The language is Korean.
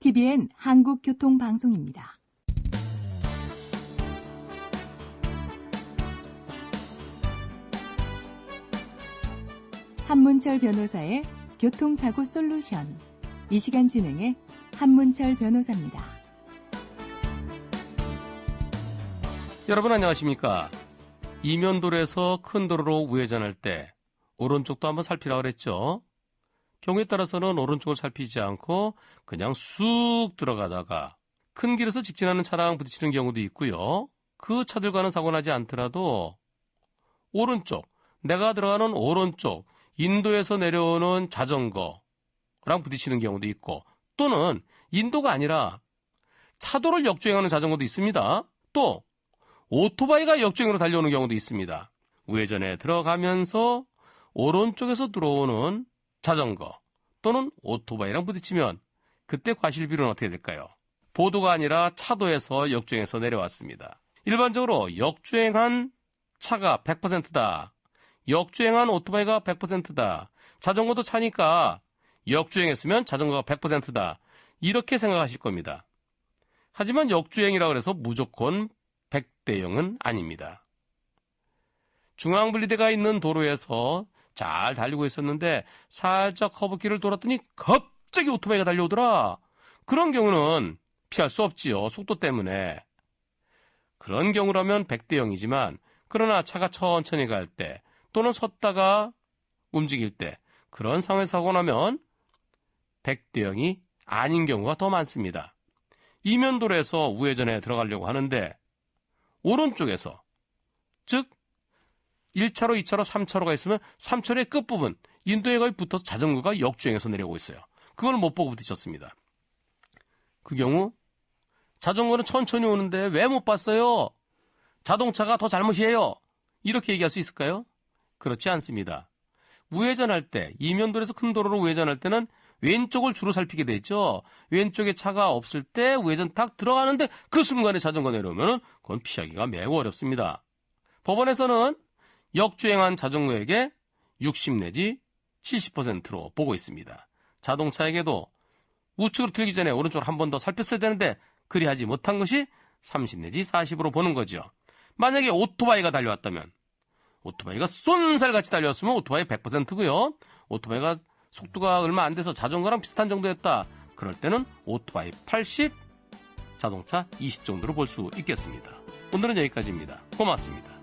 TBN 한국교통방송입니다. 한문철 변호사의 교통사고 솔루션. 이 시간 진행의 한문철 변호사입니다. 여러분 안녕하십니까? 이면도로에서 큰 도로로 우회전할 때 오른쪽도 한번 살피라 그랬죠? 경우에 따라서는 오른쪽을 살피지 않고 그냥 쑥 들어가다가 큰 길에서 직진하는 차랑 부딪히는 경우도 있고요. 그 차들과는 사고 나지 않더라도 오른쪽, 내가 들어가는 오른쪽, 인도에서 내려오는 자전거랑 부딪히는 경우도 있고 또는 인도가 아니라 차도를 역주행하는 자전거도 있습니다. 또 오토바이가 역주행으로 달려오는 경우도 있습니다. 우회전에 들어가면서 오른쪽에서 들어오는 자전거 또는 오토바이랑 부딪히면 그때 과실비율은 어떻게 될까요? 보도가 아니라 차도에서 역주행해서 내려왔습니다. 일반적으로 역주행한 차가 100%다. 역주행한 오토바이가 100%다. 자전거도 차니까 역주행했으면 자전거가 100%다. 이렇게 생각하실 겁니다. 하지만 역주행이라고 해서 무조건 100대 0은 아닙니다. 중앙분리대가 있는 도로에서 잘 달리고 있었는데 살짝 커브길을 돌았더니 갑자기 오토바이가 달려오더라. 그런 경우는 피할 수 없지요. 속도 때문에. 그런 경우라면 100대 0이지만 그러나 차가 천천히 갈 때 또는 섰다가 움직일 때 그런 상황에서 사고 나면 100대 0이 아닌 경우가 더 많습니다. 이면도로에서 우회전에 들어가려고 하는데 오른쪽에서 즉 1차로, 2차로, 3차로가 있으면 3차로의 끝부분 인도에 거의 붙어서 자전거가 역주행해서 내려오고 있어요. 그걸 못 보고 부딪혔습니다. 그 경우 자전거는 천천히 오는데 왜 못 봤어요? 자동차가 더 잘못이에요. 이렇게 얘기할 수 있을까요? 그렇지 않습니다. 우회전할 때 이면도로에서 큰 도로로 우회전할 때는 왼쪽을 주로 살피게 되죠. 왼쪽에 차가 없을 때 우회전 탁 들어가는데 그 순간에 자전거 내려오면 그건 피하기가 매우 어렵습니다. 법원에서는 역주행한 자전거에게 60 내지 70%로 보고 있습니다. 자동차에게도 우측으로 틀기 전에 오른쪽으로 한 번 더 살폈어야 되는데 그리하지 못한 것이 30 내지 40으로 보는 거죠. 만약에 오토바이가 달려왔다면 오토바이가 쏜살같이 달려왔으면 오토바이 100%고요. 오토바이가 속도가 얼마 안 돼서 자전거랑 비슷한 정도였다. 그럴 때는 오토바이 80, 자동차 20 정도로 볼 수 있겠습니다. 오늘은 여기까지입니다. 고맙습니다.